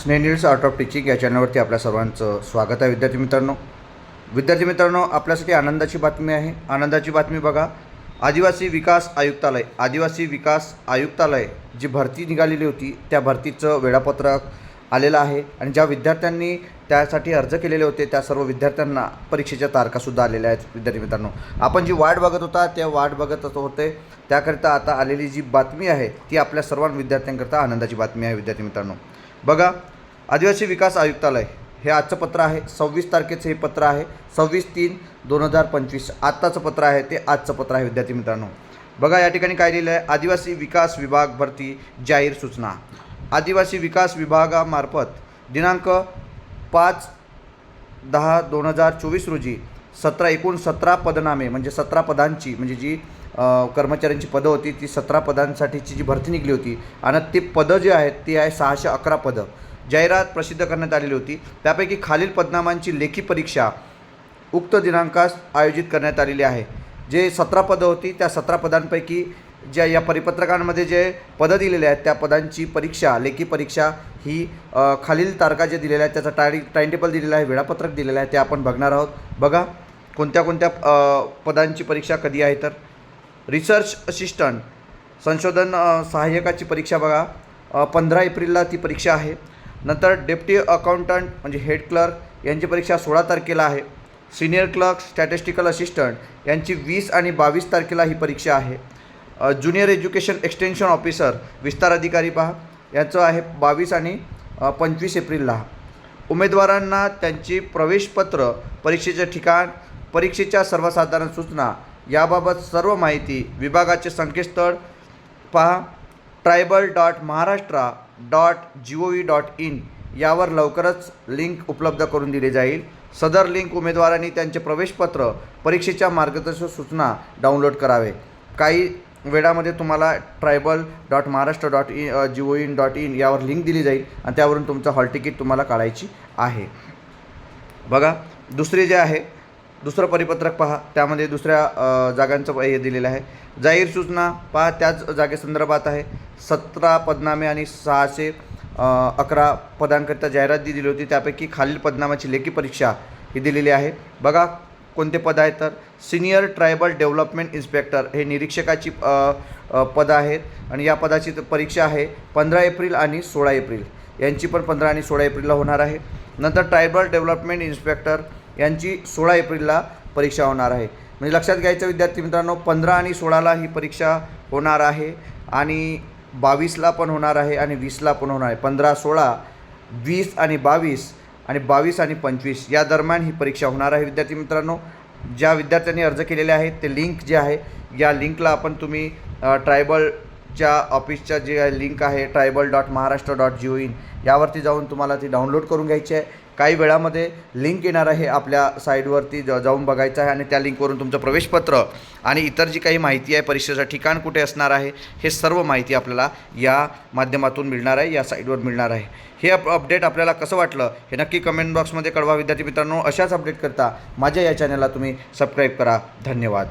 स्नेनिल्स art of teaching या चॅनलवरती आपल्या सर्वांचं स्वागत आहे. विद्यार्थी मित्रांनो विद्यार्थी मित्रांनो आपल्यासाठी आनंदाची बातमी आहे. आनंदाची बातमी बघा. आदिवासी विकास आयुक्तालय आदिवासी विकास आयुक्तालय जी भरती निघालेली होती त्या भरतीचं वेळापत्रक आलेलं आहे आणि ज्या विद्यार्थ्यांनी त्यासाठी अर्ज केलेले होते त्या सर्व विद्यार्थ्यांना परीक्षेच्या तारखासुद्धा आलेल्या आहेत. विद्यार्थी मित्रांनो आपण जी वाट बघत होता त्या वाट बघत होते त्याकरिता आता आलेली जी बातमी आहे ती आपल्या सर्व विद्यार्थ्यांकरता आनंदाची बातमी आहे विद्यार्थी मित्रांनो. बघा आदिवासी विकास आयुक्तालय हे आजचं पत्र आहे. सव्वीस तारखेचं हे पत्र आहे. सव्वीस तीन दोन हजार पंचवीस आत्ताचं पत्र आहे ते आजचं पत्र आहे विद्यार्थी मित्रांनो. बघा या ठिकाणी काय लिहिलं आहे आदिवासी विकास विभाग भरती जाहीर सूचना. आदिवासी विकास विभागामार्फत दिनांक पाच दहा दोन हजार चोवीस रोजी सतरा एकूण सतरा पदनामे म्हणजे सतरा पदांची म्हणजे जी कर्मचाऱ्यांची पदं होती ती सतरा पदांसाठीची जी भरती निघली होती आणि ती पदं जी आहेत ती आहे सहाशे अकरा पदं. जाहिरात प्रसिद्ध करण्यात आलेली होती. त्यापैकी खालील पदनामांची लेखी परीक्षा उक्त दिनांकास आयोजित करण्यात आलेली आहे. जे सतरा पदं होती त्या सतरा पदांपैकी ज्या या परिपत्रकांमध्ये जे पदं दिलेले आहेत त्या पदांची परीक्षा लेखी परीक्षा ही खालील तारखा जे दिलेल्या आहेत त्याचा टाय टाईम टेबल दिलेला आहे वेळापत्रक दिलेलं आहे ते आपण बघणार आहोत. बघा कोणत्या कोणत्या पदांची परीक्षा कधी आहे तर. रिसर्च असिस्टंट संशोधन सहाय्यकाची परीक्षा बघा. पंधरा एप्रिलला ती परीक्षा आहे. नंतर डेप्टी अकाउंटंट म्हणजे हेड क्लर्क यांची परीक्षा सोळा तारखेला आहे. सिनियर क्लर्क स्टॅटिस्टिकल असिस्टंट यांची वीस आणि बावीस तारखेला ही परीक्षा आहे. ज्युनियर एज्युकेशन एक्सटेन्शन ऑफिसर विस्तार अधिकारी पहा. याचं आहे बावीस आणि पंचवीस एप्रिलला. उमेदवारांना त्यांची प्रवेशपत्र परीक्षेचे ठिकाण परीक्षेच्या सर्वसाधारण सूचना याबाबत सर्व माहिती विभागाचे संकेतस्थळ पहा. Tribal dot Maharashtra dot G O V dot in यावर लवकरच लिंक उपलब्ध करून दिली जाईल. सदर लिंक उमेदवारांनी त्यांचे प्रवेशपत्र परीक्षेच्या मार्गदर्शक सूचना डाउनलोड करावे. काही वेळामध्ये तुम्हाला tribal dot Maharashtra dot in G O in dot in यावर लिंक दिली जाईल आणि त्यावरून तुमचं हॉल तिकीट तुम्हाला काढायची आहे. बघा दुसरी जे आहे दुसरं परिपत्रक पहा. त्यामध्ये दुसऱ्या जागांचं हे दिलेलं आहे. जाहीर सूचना पहा त्याच जागेसंदर्भात आहे. सतरा पदनामे आणि सहाशे अकरा पदांकरिता जाहिरात जी दिली होती त्यापैकी खालील पदनामाची लेखी परीक्षा ही दिलेली आहे. बघा कोणते पद आहेत तर सिनियर ट्रायबल डेव्हलपमेंट इन्स्पेक्टर हे निरीक्षकाची पदं आहेत आणि या पदाची परीक्षा आहे पंधरा एप्रिल आणि सोळा एप्रिल. यांची पण पंधरा आणि सोळा एप्रिलला होणार आहे. नंतर ट्रायबल डेव्हलपमेंट इन्स्पेक्टर यांची सोळा एप्रिलला परीक्षा होणार आहे. म्हणजे लक्षात घ्यायचं विद्यार्थी मित्रांनो पंधरा आणि सोळाला ही परीक्षा होणार आहे आणि बावीसला पण होणार आहे आणि वीसला पण होणार आहे. पंधरा सोळा वीस आणि बावीस आणि बावीस आणि पंचवीस या दरम्यान ही परीक्षा होणार आहे. विद्यार्थी मित्रांनो ज्या विद्यार्थ्यांनी अर्ज केलेले आहेत ते लिंक जे आहे या लिंकला आपण तुम्ही ट्रायबल च्या ऑफिसच्या जे लिंक आहे tribal dot Maharashtra dot G O in यावरती जाऊन तुम्हाला ती डाउनलोड करून घ्यायची आहे. काही वेळामध्ये लिंक येणार आहे आपल्या साईडवरती ज जाऊन बघायचं आहे आणि त्या लिंकवरून तुमचं प्रवेशपत्र आणि इतर जी काही माहिती आहे परीक्षेचं ठिकाण कुठे असणार आहे हे सर्व माहिती आपल्याला या माध्यमातून मिळणार आहे या साईटवर मिळणार आहे. हे अप अपडेट आपल्याला कसं वाटलं हे नक्की कमेंट बॉक्समध्ये कळवा. विद्यार्थी मित्रांनो अशाच अपडेट करता माझ्या या चॅनलला तुम्ही सबस्क्राईब करा. धन्यवाद.